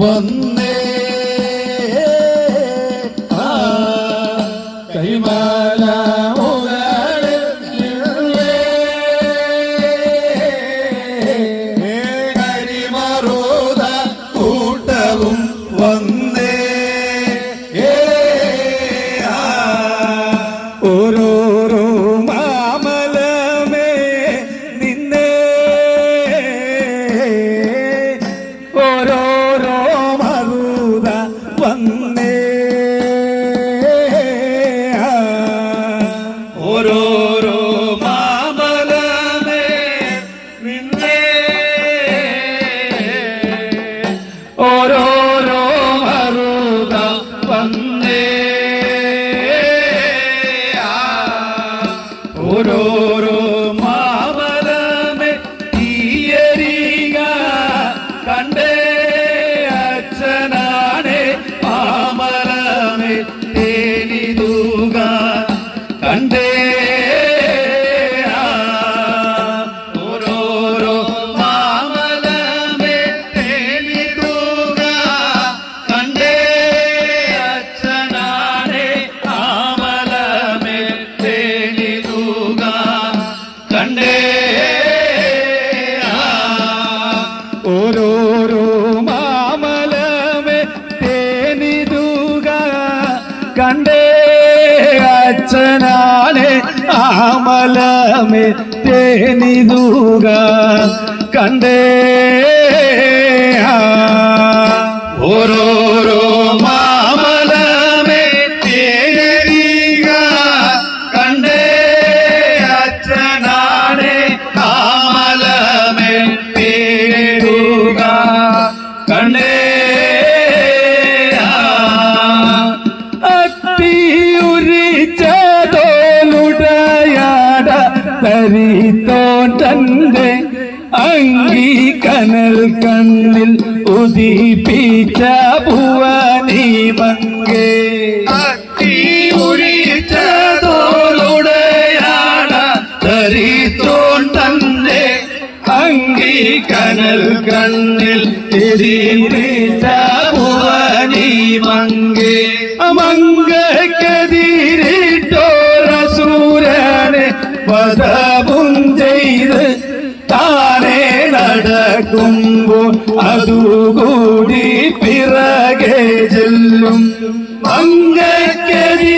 വന്നേ അച്ഛനാണ് ആമലമേ തേനിതൂക കണ്ടേ ഓരോരോ തരിത്തോട്ടന്റെ അങ്കി കനൽ കണ്ണിൽ ഉദിപ്പിച്ച ഭുവനി മങ്കേ അങ്കി കനൽ കണ്ണിൽ ഭുവനി മങ്കേ നടക്കുമ്പോൾ അതുകൂടി പിറകെ ചെല്ലും. മങ്കക്കെതിരിട്ടോരസൂരനെ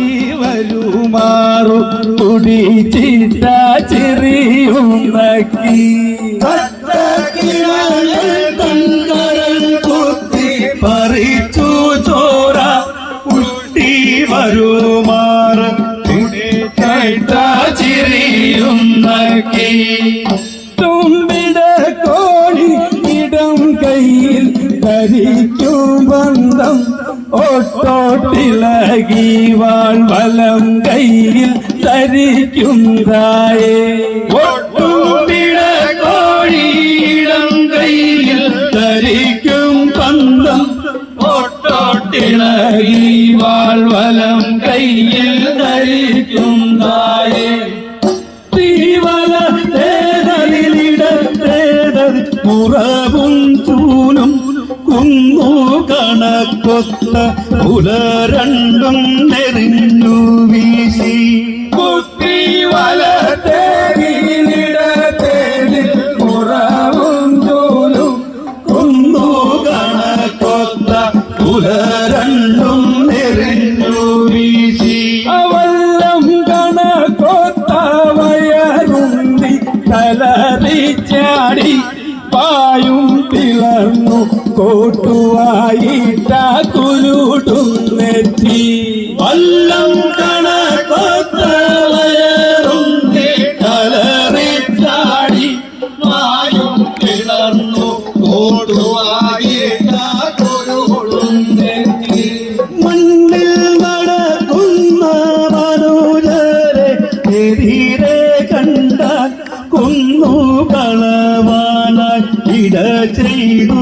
വരുമാറു കുടിച്ചിട്ട ചെറിയും നക്കി പറിച്ചു ചോര കുട്ടി വരുമാറ് കുടിച്ചിട്ട ചിരിയും നക്കി തുമ്പിട കോഴി ഇടം കയ്യിൽ ഒട്ടോട്ടിളകി വാൾവലം കയ്യിൽ തരിക്കും ഒട്ടും കോഴിയിടം കയ്യിൽ ധരിക്കും പന്തം. ഒട്ടോട്ടിളകി വാൾവലം കയ്യിൽ കണക്കൊത്ത പുലരണ്ടും നെറിഞ്ഞു വീശി. കുത്തിവല കോട്ടുവായിട്ട കുരുടും നെറ്റി വല്ലം കണ വയറുണ്ടി തലറിച്ചാടി പായും പിളർന്നു കോട്ടുവായിട്ട കുരുടും നെറ്റി മണ്ണിൽ നടക്കുന്ന മനോജരെ എതിരെ കണ്ടാൽ കൊന്നു കളവാനായി ഇട ചെയ്തു.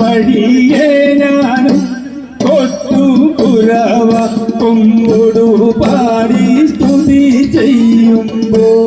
വഴിയേ ഞാനും കൊട്ടുപുരവ പാടി സ്തുതി ചെയ്യുമ്പോൾ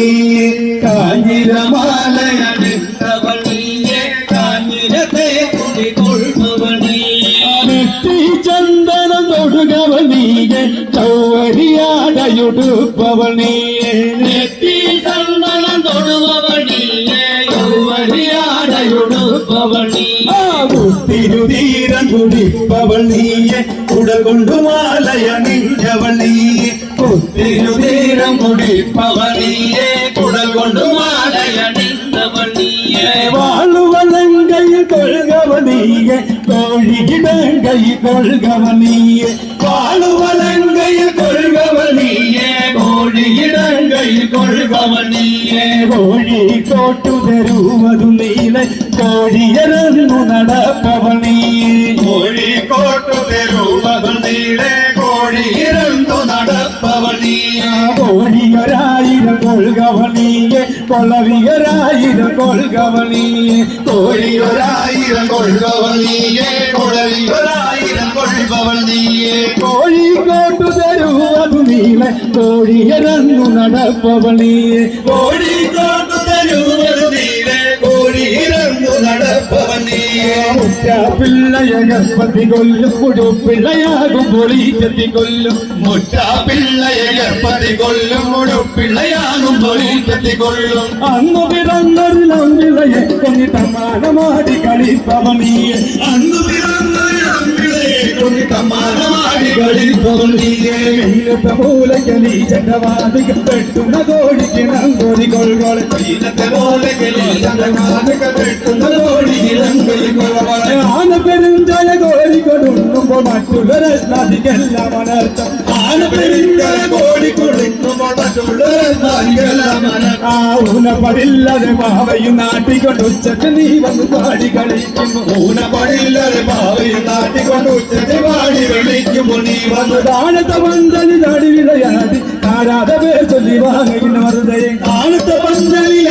കുടികൊള്ളുകവളിയെ കാഞ്ഞിരമാലയണിന്തവളിയെ കാഞ്ഞിരത്തെ കുടികൊള്ളുവളിയെ നെറ്റി ചന്ദനം തൊടുകവളിയെ ചൗവരിയാടയുടുപ്പവളിയെ നെറ്റി ചന്ദനം തൊടുവവളിയെ ചൗവരിയാടയുടുപ്പവളിയെ തിരുതീരം കുടിപ്പവൾ നീയെ. കുടൽ திருதீரம் குடிப்பவனியே குடல் கொண்டு மாலை அணிந்தவனியே. வாழுவனங்கை கொள்கவனியே கோழிகிடங்கை கொள்கவனியே. வாழுவனங்கை கொள்கவனியே கோழிகிடங்கை கொள்கவனியே. கோழி கோட்டுதருவது நீல கோழியரನ್ನು நடப்பவனே. பலவிகராயிரம் கொள்கவனி கோழியோராயிரம் கொள்கவன் நீயே குழலியோராயிரம் கொள்பவன் நீயே கோழி கோட்டு தருவது நீல. கோழியரன்னு நடப்பவனே. கோழி പിള്ളയ ഗർഭത്തി കൊല്ലും മുഴു പിള്ളയാകും പൊളിച്ചത്തി കൊല്ലും. പിള്ളയ ഗർഭത്തി കൊല്ലും മുഴു പിള്ളയാകും പൊളിച്ചത്തി കൊല്ലും. അന്നു പിറന്നൊരിളം പിള്ളയെ കൊന്നിട്ട മാനമാടി കളിപ്പവണിയെ അന്നു പിറന്നൊരിളം പിള്ളയെ കൊന്നിട്ട മാനമാടി പാടി കളിപ്പവൾ നീയേ വെയിലത്തെ മൂലക്കലി ചണ്ടവാതിക പെട്ടുന്ന കോഴിക്ക് നങ്കൊരി കൊൾകൊളെ ഇന്നത്തെ പോലെ ചന്ദ്രമാതക പെട്ടുന്ന കോടി ഇളങ്കൊലി കൊള്ളവളെ ആന പെരും കോഴി കൊടുക്കുമ്പോ മറ്റുള്ള രത്നാദിക്കെല്ലാം അനർത്ഥം. ഊനപ്പടില്ലാതെ മാവയും നാട്ടിക്കൊണ്ട് ഉച്ചയ്ക്ക് നീ വന്ന് പാടി കളിക്കുന്നു. ഊനപ്പടില്ലാതെ ഭാവയും നാട്ടിക്കൊണ്ട് ഉച്ചയ്ക്ക് പാടി കളിക്കുമ്പോൾ നീ വന്നു താഴത്തെ പന്തലി തടി വിളയാടി താരാതെ പേർ ചൊല്ലി വാങ്ങുന്ന വെറുതെ താഴത്തെ പന്തലിൽ